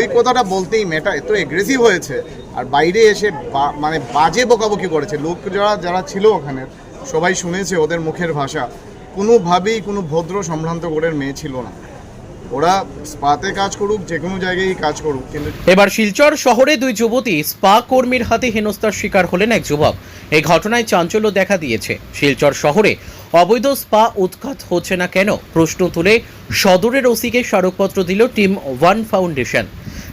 ওই কথাটা বলতেই মেয়েটা এত এগ্রেসিভ হয়েছে। আর বাইরে এসে মানে বাজে বকাবকি করেছে। লোক যারা যারা ছিল ওখানে, সবাই শুনেছে ওদের মুখের ভাষা। কোনোভাবেই কোনো ভদ্র সম্ভ্রান্ত গোড়ের মেয়ে ছিল না। ওরা স্পাতে কাজ করুক, যে কোনো জায়গায় কাজ করুক, কিন্তু এবার শিলচর শহরে দুই যুবতী স্পা কর্মীর হাতে হেনস্থার শিকার হলেন এক যুবক। এই ঘটনায় চাঞ্চল্য দেখা দিয়েছে। শিলচর শহরে অবৈধ স্পা উৎখাত হচ্ছে না কেন? প্রশ্ন তুলে সদরের ওসিকে স্মারকপত্র দিল টিম ওয়ান ফাউন্ডেশন।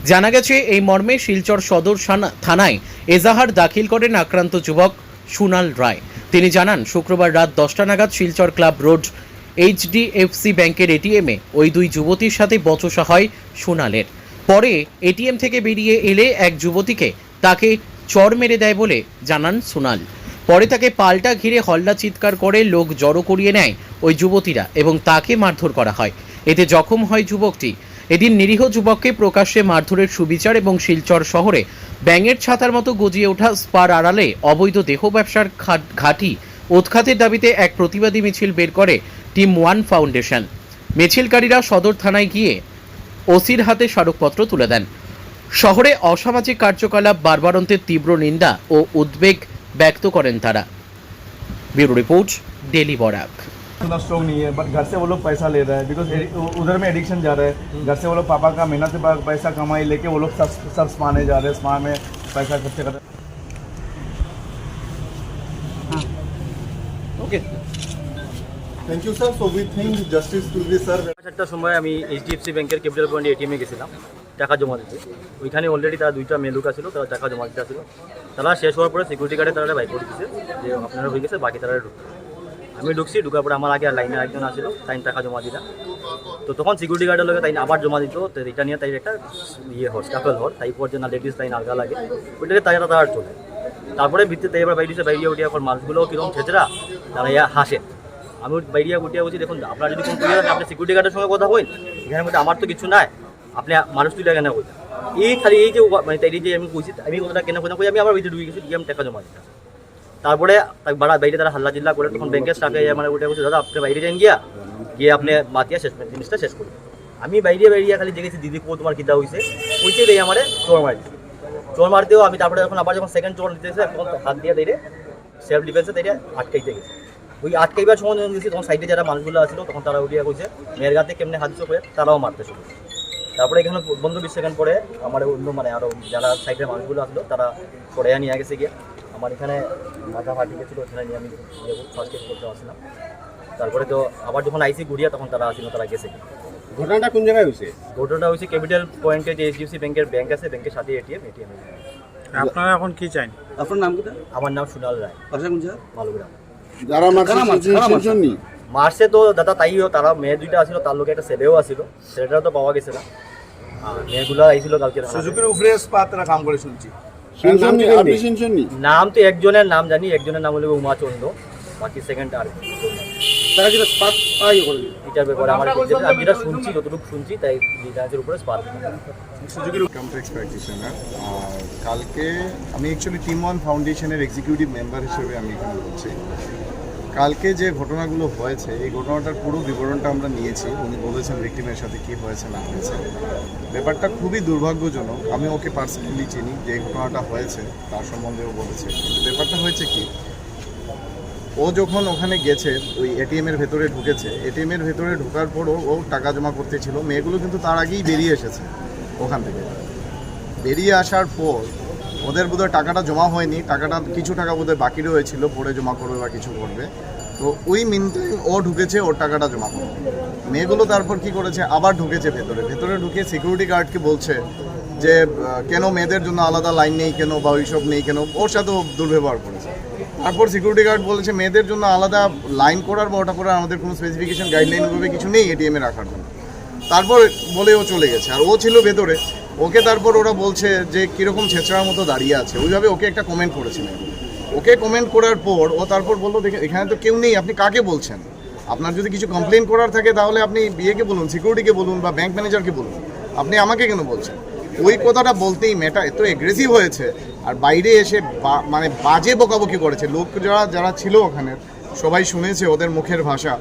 জানা গেছে, এই মর্মে শিলচর সদর থানায় এজাহার দাখিল করেন আক্রান্ত যুবক সুনাল রায়। তিনি জানান, শুক্রবার রাত দশটা নাগাদ শিলচর ক্লাব রোড এইচডিএফসি ব্যাংকের এটিএমে ওই দুই যুবতীর সাথে বচসা হয় সুনালের। পরে এটিএম থেকে বেরিয়ে এলে এক যুবতীকে তাকে চর মেরে দেয় বলে জানান সুনাল। পরে তাকে পাল্টা ঘিরে হল্লা চিৎকার করে লোক জড়ো করিয়ে নেয় ওই যুবতীরা এবং তাকে মারধর করা হয়। এতে জখম হয় যুবকটি। এদিন নিরীহ যুবককে প্রকাশ্যে মারধরের সুবিচার এবং শিলচর শহরে ব্যাঙের ছাতার মতো গজিয়ে ওঠা স্পার আড়ালে অবৈধ দেহ ব্যবসার ঘাট- উৎখাতের দাবিতে এক প্রতিবাদী মিছিল বের করে টিম ওয়ান ফাউন্ডেশন। মিছিলকারীরা সদর থানায় গিয়ে ওসির হাতে স্মারকপত্র তুলে দেন। শহরে অসামাজিক কার্যকলাপ বারবারন্তের তীব্র নিন্দা ও উদ্বেগ ব্যক্ত করেন তারা। Bureau report, daily Barak. उतना स्ट्रॉन्ग नहीं है बट घर से वो लोग पैसा ले रहा है बिकॉज उधर में एडिक्शन जा रहा है घर से वो लोग पापा का मेहनत से पा- पैसा कमाई लेके वो लोग सब सब स्माने जा रहे हैं स्मा में पैसा खर्चे कर रहे हैं ওকে Thank you, sir. So we think justice will be served. চারটার সময় আমি এইচডিএফসি ব্যাংকের ক্যাপিটাল পয়েন্টে এটিএমে গেছিলাম টাকা জমা দিতে ওইখানে অলরেডি তারা দুইটা মেয়ে লোক ছিল তারা টাকা জমা দিতে আসছিল তারা শেষ হওয়ার পরে সিকিউরিটি গার্ডে তারা বাইক করে দিচ্ছে যে আপনারা হয়ে গেছে বাকি তারা ঢুকবে আমি ঢুকছি, ঢুকার পরে আমার আগে আর লাইনে একজন আসছিল তাই টাকা জমা দিলাম তো তখন সিকিউরিটি গার্ডের লোক তাই আবার জমা দিত তো এটা নিয়ে তাই একটা ইয়ে হর স্টাফেল হর তাই পর যে না লেডিস তাই আলগা লাগে। ওইটাকে তাই তারা চলে। তারপরে ভিত্তিতে এবার বাইরে বাইরিয়া উঠিয়া এখন মানুষগুলো কীরকম ছেচরা তারা ইয়া হাসে। আমি বাইরিয়া উঠিয়া বলছি, দেখুন, আপনার যদি কোনো আপনি সিকিউরিটি গার্ডের সঙ্গে কথা হইন এখানের মধ্যে আমার তো কিছু নাই। আপনি মানুষ তুলে কেন কই এই খালি এই যে মানে তাই যে আমি কইছি, আমি কথাটা কেন কথা কই আমি আবার ভিতরে ঢুকে গেছি আমি টাকা জমা দিতে তারপরে বাড়া বাইরে তারা হাল্লা জিল্লা করে তখন ব্যাংকের স্টাফে মানে উঠে বলছে দাদা, আপনি বাইরে যান গিয়া। গিয়ে আপনি মাতিয়া শেষ জিনিসটা শেষ করুন। আমি বাইরে বাইরে খালি দেখেছি, দিদি, কো, তোমার কিতা হয়েছে ওইটাই দেয় আমার চোর মারি চোর মারতেও আমি তারপরে যখন আবার যখন সেকেন্ড চোর দিতেছে তখন হাত দিয়ে দেয় সেলফ ডিফেন্সে তাই আটকাইতে গেছে। ওই আটকাইবার সময় যখন গেছি, তখন সাইডে যারা মানুষগুলো আছিল, তখন তারা উঠিয়া কইছে, মেয়ের গাতে কেমনে হাত হয়ে তারাও মারতে শুরু তারপরে এখানে বন্ধু বিশ সেকেন্ড পরে আমার অন্য মানে আরও যারা সাইডের মানুষগুলো আসলো তারা পরে নিয়ে গেছে গিয়ে। আমার এখানে মাথা ফাটি গেছিল ওখানে নিয়ে আমি ফার্স্ট এড করতে আসলাম। তারপরে তো আবার যখন আইসি ঘুরিয়া তখন তারা আসছিল তারা গেছে। ঘটনাটা কোন জায়গায় হয়েছে? ঘটনাটা হয়েছে ক্যাপিটাল পয়েন্টে যে এইচডিএফসি ব্যাংকের ব্যাংক আছে ব্যাংকের সাথে এটিএম এটিএম আপনারা এখন কি চান আপনার নাম কোথা আমার নাম সুনাল রায়। বাসা কোন জায়গা মালুগ্রাম। যারা মারছে মার্চে তো দাদা তাইও তারা মেয়ে দুইটা আসছিল তার লোকে একটা ছেলেও আসছিল ছেলেটাও তো পাওয়া গেছে না। মেয়েগুলো আইছিল কালকে। সুজুকির উপরে স্পা তারা কাম করে শুনছি। নাম তো একজনের নাম জানি একজনের নাম হলো উমাচন্দ বাকি সেকেন্ড আর তারা যেটা স্পাত পাই করে এটার ব্যাপারে আমার আমি যেটা শুনছি যতটুকু শুনছি তাই উপরে স্পার্ক সুযোগের কমপ্লেক্স প্র্যাকটিশনার আর কালকে আমি অ্যাকচুয়ালি টিম ওয়ান ফাউন্ডেশনের এক্সিকিউটিভ মেম্বার হিসেবে আমি এখানে বলছি। কালকে যে ঘটনাগুলো হয়েছে, এই ঘটনাটার পুরো বিবরণটা আমরা নিয়েছি। উনি বলেছেন ভিক্টিমের সাথে কী হয়েছে, না হয়েছে। ব্যাপারটা খুবই দুর্ভাগ্যজনক। আমি ওকে পার্সোনালি চিনি যে ঘটনাটা হয়েছে, তার সম্বন্ধেও বলেছে। ব্যাপারটা হয়েছে কি, ও যখন ওখানে গেছে, ওই এটিএমের ভেতরে ঢুকেছে এটিএমের ভেতরে ঢোকার পরও ও টাকা জমা করতে ছিল। মেয়েগুলো কিন্তু তার আগেই বেরিয়ে এসেছে ওখান থেকে। বেরিয়ে আসার পর ওদের বোধহয় টাকাটা জমা হয়নি, টাকাটা কিছু টাকা বোধহয় বাকি রয়েছিল পরে জমা করবে বা কিছু করবে। তো ওই মিনতে ও ঢুকেছে, ওর টাকাটা জমা করবে। মেয়েগুলো তারপর কি করেছে? আবার ঢুকেছে ভেতরে। ভেতরে ঢুকে সিকিউরিটি গার্ডকে বলছে যে কেন মেয়েদের জন্য আলাদা লাইন নেই কেন বা ওইসব নেই কেন? ওর সাথেও দুর্ব্যবহার করেছে। তারপর সিকিউরিটি গার্ড বলেছে, মেয়েদের জন্য আলাদা লাইন করার বা ওটা করার আমাদের কোনো স্পেসিফিকেশন গাইডলাইন কিছু নেই এটিএমে রাখার জন্য। তারপর বলে ও চলে গেছে। আর ও ছিল ভেতরে। ওকে তারপর ওরা বলছে যে কীরকম ছেঁচড়ার মতো দাঁড়িয়ে আছে। ওইভাবে ওকে একটা কমেন্ট করেছিলেন। ওকে কমেন্ট করার পর ও তারপর বলল, দেখে, এখানে তো কেউ নেই, আপনি কাকে বলছেন? আপনার যদি কিছু কমপ্লেন করার থাকে, তাহলে আপনি বিয়েকে বলুন সিকিউরিটিকে বলুন বা ব্যাংক ম্যানেজারকে বলুন। আপনি আমাকে কেন বলছেন? ওই কথাটা বলতেই মেয়েটা এত এগ্রেসিভ হয়েছে, আর বাইরে এসে মানে বাজে বকাবকি করেছে। লোক যারা যারা ছিল ওখানে, সবাই শুনেছে ওদের মুখের ভাষা।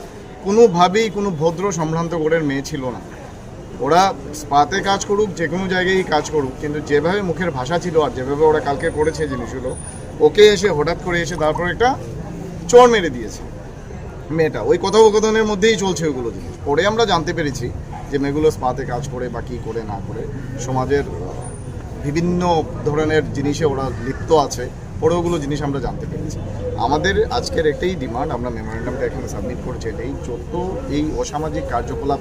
কোনোভাবেই কোনো ভদ্র সম্ভ্রান্ত গোড়ের মেয়ে ছিল না। ওরা স্পাতে কাজ করুক, যে কোনো জায়গায় কাজ করুক, কিন্তু যেভাবে মুখের ভাষা ছিল আর যেভাবে ওরা কালকে করেছে জিনিসগুলো, ওকে এসে হঠাৎ করে এসে তারপর একটা চর মেরে দিয়েছে মেয়েটা। ওই কথোপকথনের মধ্যেই চলছে ওইগুলো জিনিস। পরে আমরা জানতে পেরেছি যে মেয়েগুলো স্পাতে কাজ করে বা কী করে না করে। সমাজের বিভিন্ন ধরনের জিনিসে ওরা লিপ্ত আছে, পরে ওগুলো জিনিস আমরা জানতে পেরেছি। আমাদের আজকের একটাই ডিমান্ড, আমরা মেমোরেন্ডামটা এখানে সাবমিট করেছি, এটাই। যত এই অসামাজিক কার্যকলাপ